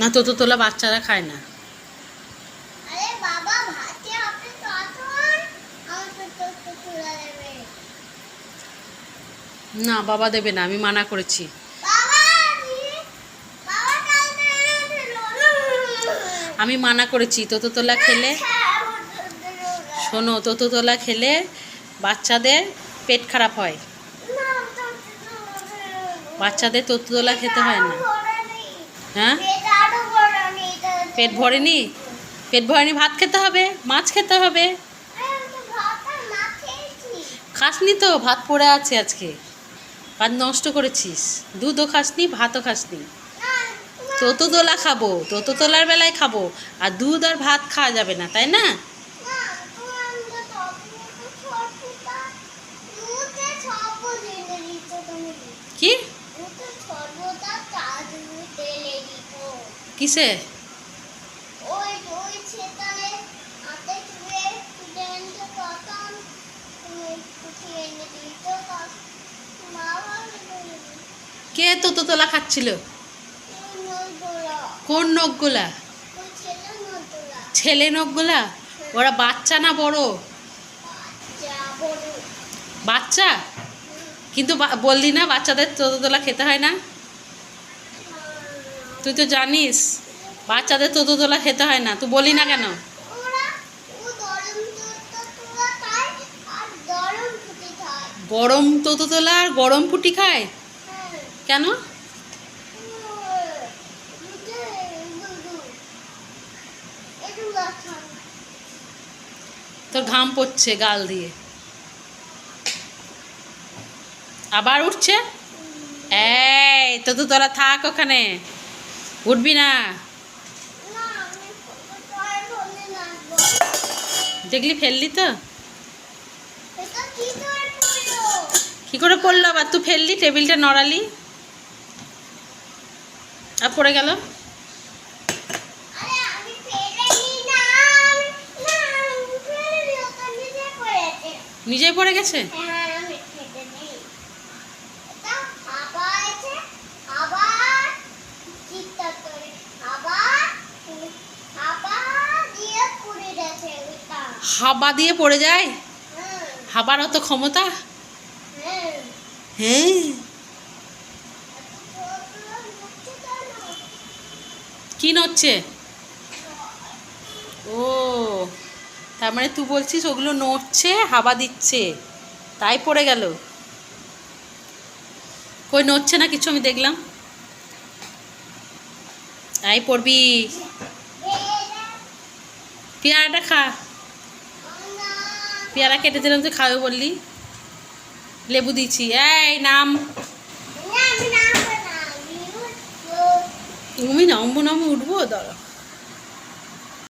না তো তো তোলা বাচ্চারা খায় না না বাবা দেবে না আমি মানা করেছি। আমি মানা করেছি তো তো তোলা খেলে না। শোনো তো তো তোলা খেলে বাচ্চাদের পেট খারাপ হয়। বাচ্চাদের তো তো তোলা খেতে হয় না। হ্যাঁ? পেট ভরেনি, পেট ভরেনি ভাত খেতে হবে? মাছ খেতে হবে। খাসনি তো ভাত পড়ে আছে আজকে। ভাত নষ্ট করেছিস। দুধও খাসনি ভাতও খাসনি। না, না, তোলা খাব তোতো তোলার বেলায় খাব। আর দুধ আর ভাত খাওয়া যাবে না তাই না? না, বলে কে তোতো তোলা খাচ্ছিল কোন নখগুলা ছেলে নখগুলা? ওরা বাচ্চা না বড়? বড়। বাচ্চা? কিন্তু বললি না বাচ্চাদের তোতো তোলা খেতে হয় না? তুই তো জানিস বাচ্চাদের তোতো তোলা খেতে হয় না তুই বলি না কেন? গরম তোলা আর গরম ফুটি খায়। তোতো তোলা আর গরম ফুটি খায়? কেন? তোর ঘাম পড়ছে গাল দিয়ে। আবার উঠছে? এই তো তো তোরা থাক ওখানে। উঠবি না। দেখলি ফেললি তো? কি করে পড়ল আবার? তুই ফেললি টেবিলটা নড়ালি। আর পড়ে গেল? নিজেই পড়ে গেছে হ্যাঁ আমি ফেলিনি এটা আবার আছে আবার চিৎকার করে আবার আবার দিয়ে পড়ে গেছে ওটা হাবা দিয়ে পড়ে যায়? হ্যাঁ। হাবার অত ক্ষমতা? হ্যাঁ। হ্যাঁ। কি নড়ছে? ও তার মানে তুই বলছিস ওগুলো নড়ছে হাবা দিচ্ছে। তাই পড়ে গেল। কই নড়ছে না কিছু আমি দেখলাম। তাই পড়বি। পেয়ারাটা খা। পেয়ারা কেটে দিলাম তুই খাবে বললি। লেবু দিচ্ছি এই নাম। তুমি নামবো নামে উঠবো দাঁড়া।